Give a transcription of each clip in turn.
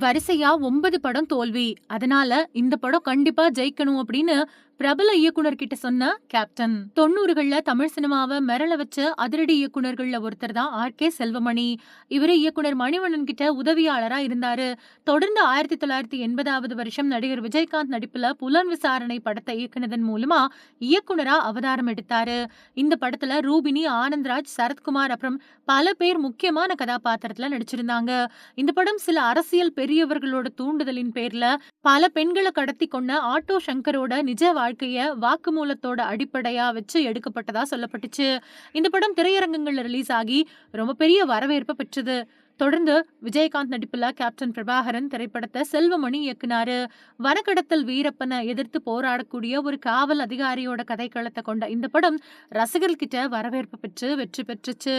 வரிசையா ஒன்பது படம் தோல்வி. அதனால இந்த படம் கண்டிப்பா ஜெயிக்கணும் அப்படின்னு பிரபல இயக்குனர் கிட்ட சொன்ன கேப்டன். 90கள்ல தமிழ் சினிமாவை மிரள வச்ச அதிரடி இயக்குனர்கள்ல ஒருத்தர் தான் ஆர் கே செல்வமணி. இவரு இயக்குனர் மணிவண்ணன் கிட்ட உதவியாளரா இருந்தாரு. தொடர்ந்து 1980வது வருஷம் நடிகர் விஜயகாந்த் நடிப்புல புலன் விசாரணை படத்தை இயக்குனதன் மூலமா இயக்குனரா அவதாரம் எடுத்தாரு. இந்த படத்துல ரூபினி, ஆனந்த்ராஜ், சரத்குமார் அப்புறம் பல பேர் முக்கியமான கதாபாத்திரத்துல நடிச்சிருந்தாங்க. இந்த படம் சில அரசியல் பெரியவர்களோட தூண்டுதலின் பேர்ல பல பெண்களை கடத்தி கொண்ட ஆட்டோ சங்கரோட நிஜ வாழ்க்கையை வாக்குமூலத்தோட அடிப்படையா வச்சு எடுக்கப்பட்டதா சொல்லப்பட்டுச்சு. இந்த படம் திரையரங்கங்கள்ல ரிலீஸ் ஆகி ரொம்ப பெரிய வரவேற்பை பெற்றது. தொடர்ந்து விஜயகாந்த் நடிப்புல கேப்டன் பிரபாகரன் திரைப்படத்தை செல்வமணி இயக்குனாரு. வனக்கடத்தல் வீரப்பனை எதிர்த்து போராடக்கூடிய ஒரு காவல் அதிகாரியோட கதைக்களத்தை கொண்ட இந்த படம் ரசிகர்கிட்ட வரவேற்பு பெற்று வெற்றி பெற்றுச்சு.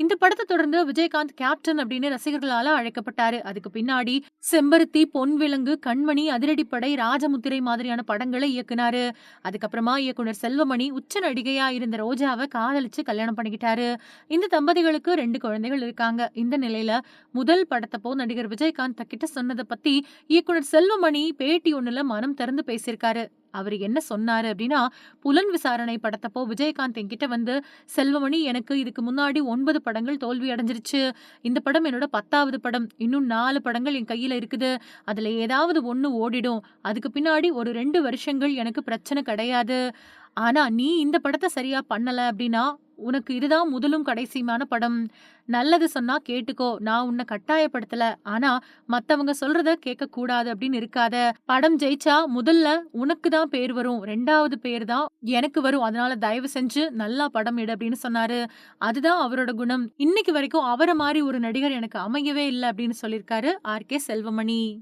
இந்த படத்தை தொடர்ந்து விஜயகாந்த் கேப்டன் அப்படின்னு ரசிகர்களால அழைக்கப்பட்டாரு. அதுக்கு பின்னாடி செம்பருத்தி, பொன்விலங்கு, கண்மணி, அதிரடிப்படை, ராஜமுத்திரை மாதிரியான படங்களை இயக்குனாரு. அதுக்கப்புறமா இயக்குனர் செல்வமணி உச்ச நடிகையா இருந்த ரோஜாவை காதலிச்சு கல்யாணம் பண்ணிக்கிட்டாரு. இந்த தம்பதிகளுக்கு ரெண்டு குழந்தைகள் இருக்காங்க. இந்த நிலையில முதல் படத்தப்போ நடிகர் விஜயகாந்த் தக்கிட்ட சொன்னதை பத்தி இயக்குனர் செல்வமணி பேட்டி ஒண்ணுல மனம் திறந்து பேசியிருக்காரு. அவர் என்ன சொன்னாரு அப்படின்னா, புலன் விசாரணை படத்தப்போ விஜயகாந்த் என்கிட்ட வந்து, "செல்வமணி எனக்கு இதுக்கு முன்னாடி ஒன்பது படங்கள் தோல்வி அடைஞ்சிருச்சு. இந்த படம் என்னோட 10வது படம். இன்னும் நாலு படங்கள் என் கையில இருக்குது. அதுல ஏதாவது ஒன்று ஓடிடும். அதுக்கு பின்னாடி ஒரு ரெண்டு வருஷங்கள் எனக்கு பிரச்சனை கிடையாது. ஆனா நீ இந்த படத்தை சரியா பண்ணல அப்படின்னா, உனக்கு இதுதான் முதலும் கடைசியுமான படம். நல்லது சொன்னா கேட்டுக்கோ. நான் உன்னை கட்டாயப்படுத்தல. ஆனா மத்தவங்க சொல்றத கேட்க கூடாது அப்படின்னு இருக்காத. படம் ஜெயிச்சா முதல்ல உனக்கு தான் பேர் வரும். ரெண்டாவது பேர் தான் எனக்கு வரும். அதனால தயவு செஞ்சு நல்லா படம் எடு" அப்படின்னு சொன்னாரு. அதுதான் அவரோட குணம். இன்னைக்கு வரைக்கும் அவரை மாதிரி ஒரு நடிகர் எனக்கு அமையவே இல்லை அப்படின்னு சொல்லியிருக்காரு ஆர் கே செல்வமணி.